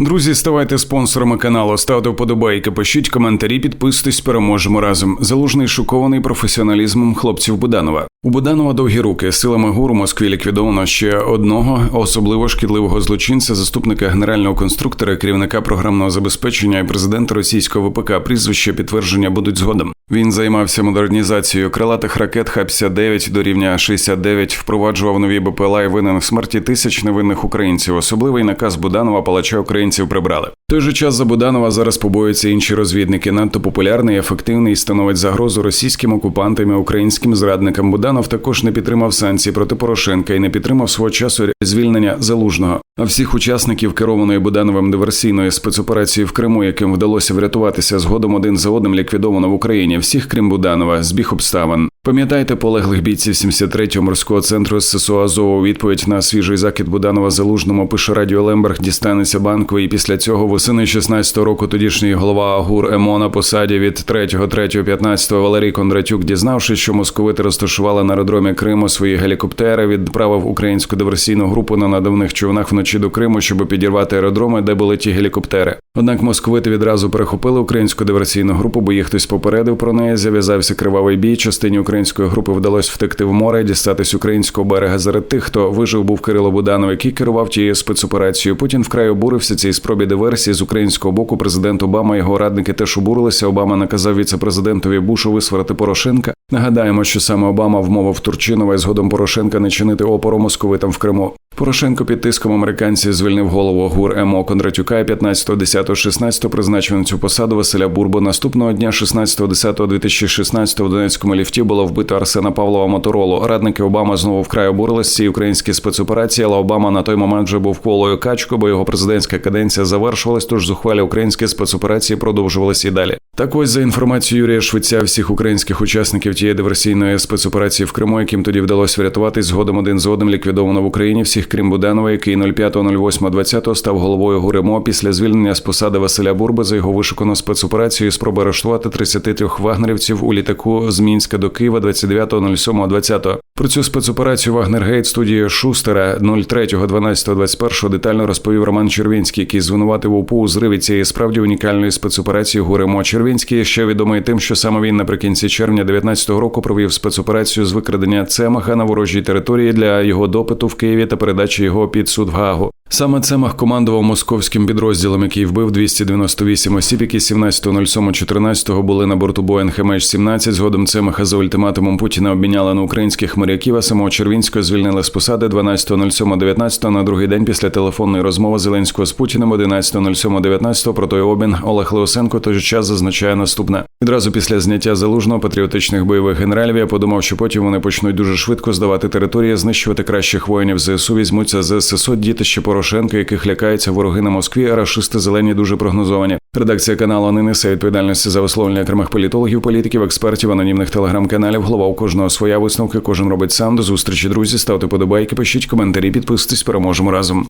Друзі, ставайте спонсорами каналу, ставте вподобайки, пишіть коментарі, підписуйтесь, переможемо разом. Залужний шокований професіоналізмом хлопців Буданова. У Буданова довгі руки силами гуру Москві ліквідовано ще одного особливо шкідливого злочинця, заступника генерального конструктора, керівника програмного забезпечення і президента російського ВПК. Прізвище підтвердження будуть згодом. Він займався модернізацією крилатих ракет Х-59 до рівня 69, впроваджував нові БПЛА і винен в смерті тисяч невинних українців. Особливий наказ Буданова палача українців прибрали. Той же час за Буданова зараз побоюються інші розвідники. Надто популярний, ефективний і становить загрозу російським окупантам і українським зрадникам. Буданов також не підтримав санкції проти Порошенка і не підтримав свого часу звільнення залужного. А всіх учасників керованої Будановим диверсійної спецоперації в Криму, яким вдалося врятуватися згодом один за одним ліквідовано в Україні. Всіх крім Буданова, збіг обставин. Пам'ятаєте полеглих бійців 73-го морського центру ССО Азову у відповідь на свіжий закид Буданова залужному пише Радіо Лемберг дістанеться банку, і після цього восени 16-го року тодішній голова АГУР ЕМО на посаді від 3.3.15 Валерій Кондратюк, дізнавшись, що московити розташували на аеродромі Криму свої гелікоптери, відправив українську диверсійну групу на надувних човнах вночі до Криму, щоб підірвати аеродроми, де були ті гелікоптери. Однак московити відразу перехопили українську диверсійну групу, бо їх хтось попередив про неї. Зав'язався кривавий бій. Частині української групи вдалося втекти в море, дістатись українського берега. Серед тих, хто вижив, був Кирило Буданов, який керував тією спецоперацією. Путін вкрай обурився цій спробі диверсії з українського боку. Президент Обама і його радники теж обурилися. Обама наказав віцепрезидентові Бушу висварити Порошенка. Нагадаємо, що саме Обама вмовив Турчинова і згодом Порошенка не чинити опору московитам в Криму. Порошенко під тиском американців звільнив голову ГУР МО Кондратюка і 15.10.16 призначив на цю посаду Василя Бурбо. Наступного дня, 16.10.2016 в Донецькому ліфті було вбито Арсена Павлова Моторолу. Радники Обама знову вкрай обурились цієї українські спецоперації, але Обама на той момент вже був колою качку, бо його президентська каденція завершувалась. Тож зухвалі українські спецоперації продовжувалися і далі. Так ось за інформацією Юрія Швеця, всіх українських учасників тієї диверсійної спецоперації в Криму, яким тоді вдалося врятуватись, згодом один з одним ліквідовано в Україні всіх крім Буданова, який 05.08.20 став головою ГУРМО після звільнення з посади Василя Бурби за його вишукану спецоперацію і спроби арештувати 33 вагнерівців у літаку з Мінська до Києва 29.07.20. Про цю спецоперацію Вагнергейт студії Шустера 03.12.21 детально розповів Роман Червінський, який звинуватив УПУ у зриві цієї справді унікальної спецоперації ГУРМО. Червінський ще відомий тим, що саме він наприкінці червня 19-го року провів спецоперацію з викрадення Цемаха на ворожій території для його допиту в Києві та передачі його під суд в Гаагу. Саме Цемах командував московським підрозділом, який вбив 298 осіб, які 17.07.14 були на борту Боїнг МН-17. Згодом Цемаха за ультиматумом Путіна обміняли на українських моряків, а самого Червінського звільнили з посади 12.07.19 на другий день після телефонної розмови Зеленського з Путіним 11.07.19 про той обмін Олег Леосенко той же час зазначає наступне. Відразу після зняття залужного патріотичних бойових генералів я подумав, що потім вони почнуть дуже швидко здавати території, знищувати кращих воїнів ЗСУ, візьмуться з ССО дітище Порошенка, яких лякаються вороги на Москві, а рашисти зелені дуже прогнозовані. Редакція каналу не несе відповідальності за висловлення окремих політологів, політиків, експертів, анонімних телеграм-каналів. Голова у кожного своя висновки. Кожен робить сам. До зустрічі, друзі. Ставте подобайки, пишіть коментарі, підписуйтесь. Переможемо разом.